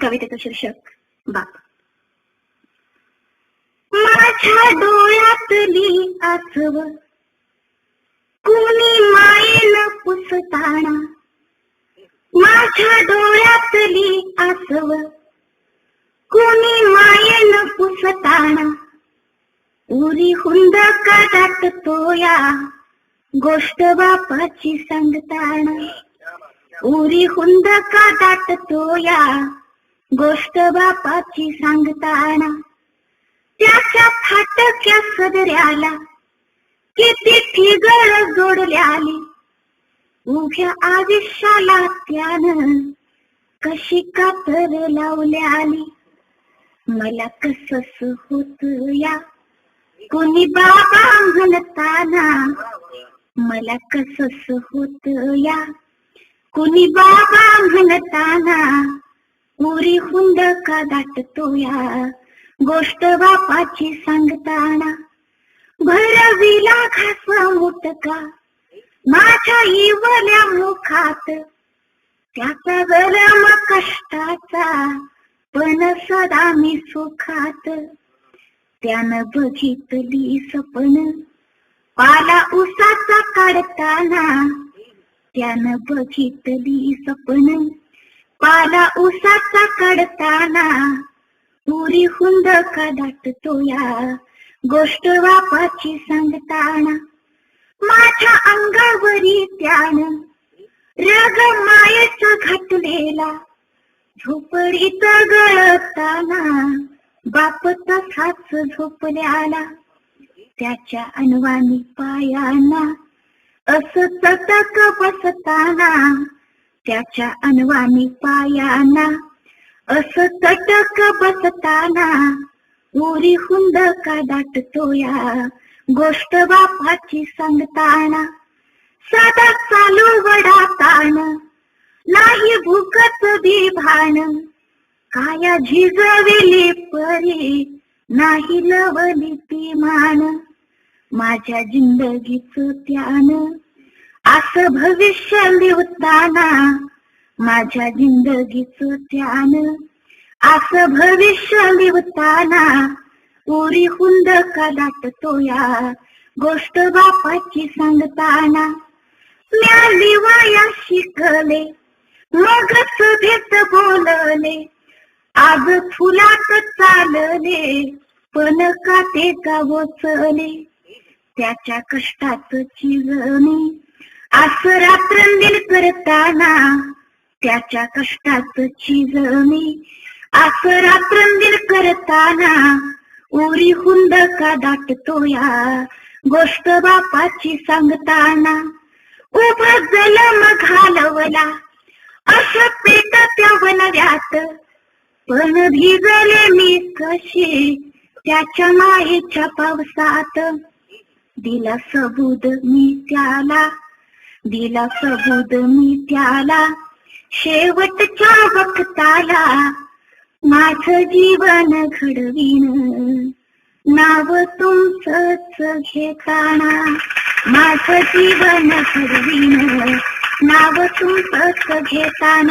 कवितेचं शीर्षक. बाप माझ्या डोळ्यातली आठव कुणी मायेन पुसताना. माझ्या डोळ्यातली आठव कुणी मायेन पुसताना. उरी हुंद का तोया गोष्ट बापाची सांगताना. उरी हुंद का तोया गोष्ट बापाची सांगताना त्याच्या फाटक्या सदऱ्याला किती ठिगळ जोडल्याली उभ्या आयुष्याला त्यानं कशी कातर लावल्याली मला कसस होत या? कोणी बाबा म्हणताना? मला कसस होत या? कुणी बाबा म्हणताना? मोरी हुंद का दाटतो या गोष्ट बापाची सांगताना भरविला घास मुटका. माझ्या इवल्या मुखात त्याचा गरम कष्टाचा पण सदा मी सुखात. त्यानं बघितली सपन पाला उसाचा काढताना त्यानं बघितली सपन. पाला उसाचा काढताना पुरी हुंद का दाटतो या गोष्ट बापाची सांगताना. माझ्या अंगावरी त्यानं रग मायच घातलेला झोपडीत गळताना बाप तसाच झोपल्याला. त्याच्या अनवानी पायाना असं तटक बसताना त्याच्या अनवानी पायाना असं तटक बसताना उरी हुंद का दाटतो या गोष्ट बापाची सांगताना. साधा चालू वडा ताण नाही भूकत बिभान काया झिजविली परी नाही लवली ती मान. माझ्या जिंदगीच त्यानं असं भविष्य लिहताना माझ्या जिंदगीच त्यानं असं भविष्य लिहताना पुरी हुंद का दाटतो या गोष्ट बापाची सांगताना. म्या लिवाया शिकले मगच भेट बोलले आज फुलात चालले पण का ते का वचले त्याच्या कष्टाच चिजणे असं रात्रंदिल करताना त्याच्या कष्टाच चिजणे असं रात्रंदिन करताना उरी हुंद का दाटतो या गोष्ट बापाची सांगताना. उभं जलम घालवला असं पेट त्या वनव्यात. पण भिजले मी कशी त्याच्या मायेच्या पावसात. दिला सबूद मी त्याला. दिला सबूद मी त्याला. शेवटच्या वक्ताला माझ जीवन घडवीन. नाव तुमचंच घेताना माझ जीवन घडवीन. नाव तुमचंच घेताना